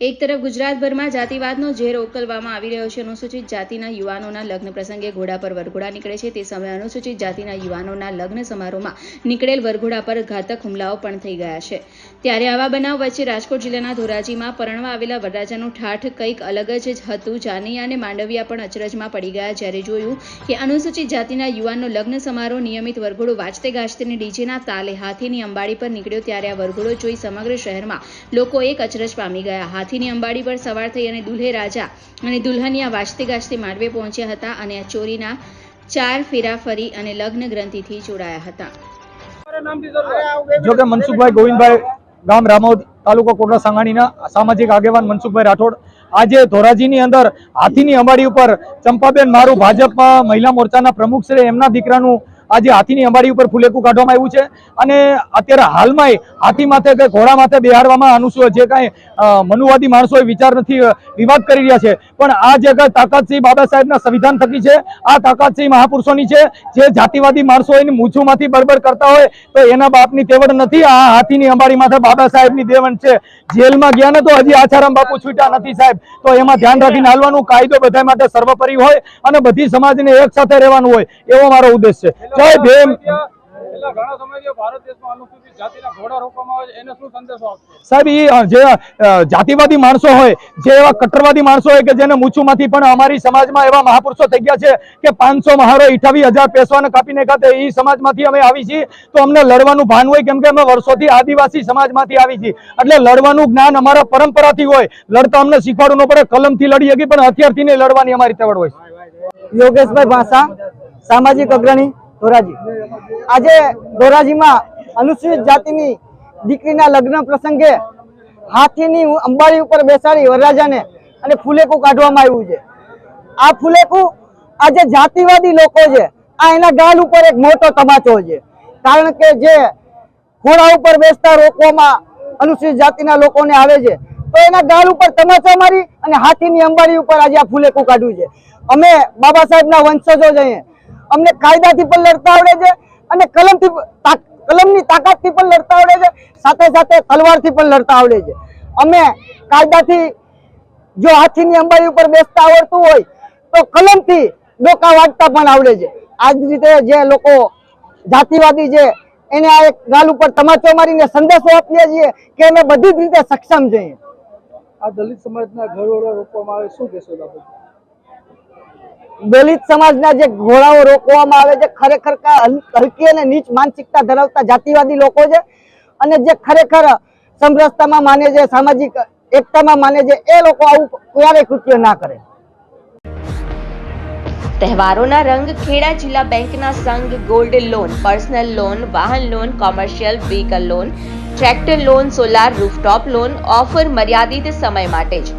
એક તરફ ગુજરાતભરમાં જાતિવાદનો ઝેર ઉકલવામાં આવી રહ્યો છે. અનુસૂચિત જાતિના યુવાનોના લગ્ન પ્રસંગે ઘોડા પર વરઘોડા નીકળે છે. તે સમયે અનુસૂચિત જાતિના યુવાનોના લગ્ન સમારોહમાં નીકળેલ વરઘોડા પર ઘાતક હુમલાઓ પણ થઈ ગયા છે. ત્યારે આવા બનાવ વચ્ચે રાજકોટ જિલ્લાના ધોરાજીમાં પરણવા આવેલા વરરાજાનું ઠાઠ કંઈક અલગ જ હતું. જાનૈયા અને માંડવિયા પણ અચરજમાં પડી ગયા. જ્યારે જોયું કે અનુસૂચિત જાતિના યુવાનનો લગ્ન સમારોહ નિયમિત વરઘોડો વાજતે ગાજતેને ડીજેના તાલે હાથીની અંબાડી પર નીકળ્યો, ત્યારે આ વરઘોડો જોઈ સમગ્ર શહેરમાં લોકો એક અચરજ પામી ગયા. હાથીની અંબાડી પર સવાર થઈ અને દુલ્હે રાજા અને દુલ્હનિયા વાજતે ગાજતે માંડવે પહોંચ્યા હતા અને આ ચોરીના ચાર ફેરા ફરી અને લગ્ન ગ્રંથિથી જોડાયા હતા. જોકે મનસુખભાઈ ગોવિંદભાઈ ગામ રામોદ તાલુકો કોટડા સાંગાણીના સામાજિક આગેવાન મનસુખભાઈ રાઠોડ આજે ધોરાજીની અંદર હાથીની અંબાડી ઉપર ચંપાબેન મારું ભાજપમાં મહિલા મોરચાના પ્રમુખ શ્રી એમના દીકરાનું આજે હાથીની અંબાડી ઉપર ફુલેકું કાઢવામાં આવ્યું છે અને અત્યારે હાલમાં હાથી માથે કે ઘોડા માથે બિહારવામાં અનુસૂ જે કાંઈ મનુવાદી માણસો વિચાર નથી વિવાદ કરી રહ્યા છે. પણ આ જે કાંઈ તાકાતસિંહ બાબા સાહેબના સંવિધાન થકી છે, આ તાકાતસિંહ મહાપુરુષોની છે, જે જાતિવાદી માણસો એની મૂછુમાંથી બરબર કરતા હોય, તો એના બાપની તેવડ નથી. આ હાથીની અંબાડી માથે બાબા સાહેબની દેવણ છે. જેલમાં ગયા ને તો હજી આચારામ બાપુ છૂટ્યા નથી સાહેબ. તો એમાં ધ્યાન રાખીને હાલવાનું, કાયદો બધા માટે સર્વોપરી હોય અને બધી સમાજને એક સાથે રહેવાનું હોય. એવો મારો ઉદ્દેશ છે. જય ભીમ છેલ્લા ઘણા સમયથી ભારત દેશમાં અનુસૂચિત જાતિના ઘોડા રોકવામાં આવે છે. એને શું સંદેશો આપશો? સાહેબ ઈ જે જાતિવાદી માણસો હોય જે એવા કટ્ટરવાદી માણસો હોય કે જેને મૂછુમાંથી પણ અમારી સમાજમાં એવા મહાપુરુષો થઈ ગયા છે કે પાંચસો મહારો અઠાવી હજાર પેશવાને કાપીને ખાતે એ સમાજમાંથી અમે આવી છીએ તો અમને લડવાનું ભાન હોય કેમ કે અમે વર્ષોથી આદિવાસી સમાજમાંથી આવી છીએ. એટલે લડવાનું જ્ઞાન અમારા પરંપરાથી હોય. લડતા અમને શીખવાડવું ન પડે કલમથી લડી શકી પણ હથિયારથી નહીં લડવાની અમારી તેવડ હોય યોગેશભાઈ ભાષા સામાજિક અગ્રણી. ધોરાજી. આજે ધોરાજીમાં અનુસૂચિત જાતિની દીકરીના લગ્ન પ્રસંગે હાથીની અંબાડી ઉપર બેસાડી વરરાજાને અને ફુલેકું કાઢવામાં આવ્યું છે. આ ફુલેકું આ જે જાતિવાદી લોકો છે. આ એના ગાલ ઉપર એક મોટો તમાચો છે. કારણ કે જે ઘોડા ઉપર બેસતા રોકવામાં અનુસૂચિત જાતિના લોકોને આવે છે, તો એના ગાલ ઉપર તમાચો મારી અને હાથીની અંબાડી ઉપર આજે આ ફુલેકું કાઢ્યું છે. અમે બાબા સાહેબના વંશજો જઈએ અમને કાયદાથી પણ લડતા આવડે છે અને કલમથી કલમની તાકાતથી પણ લડતા આવડે છે. સાથે સાથે તલવારથી પણ લડતા આવડે છે. અમે કાયદાથી જો હાથીની અંબાઈ ઉપર બેસતા આવડતું હોય તો કલમથી ડોકા વાગતા પણ આવડે છે. આ રીતે જે લોકો જાતિવાદી છે, એને આ એક ગાલ ઉપર તમાચો મારીને સંદેશો આપીએ છીએ કે અમે બધી જ રીતે સક્ષમ છીએ. આ દલિત સમાજના ઘરોડા રોકવામાં આવે, શું કહેશો દલિત સમાજના જે ઘોડાઓ રોકવામાં આવે છે, ખરેખર હલકી અને નીચ માનસિકતા ધરાવતા જાતિવાદી લોકો છે. અને જે ખરેખર સમરસતામાં માને છે, સામાજિક એકતામાં માને છે, એ લોકો આવું ક્યારેય કૃત્ય ના કરે. તહેવારોના રંગ ખેડા જિલ્લા બેંકના સંઘ ગોલ્ડ લોન, પર્સનલ લોન, વાહન loan, commercial vehicle loan, tractor loan, solar rooftop loan, offer મર્યાદિત સમય માટે જ.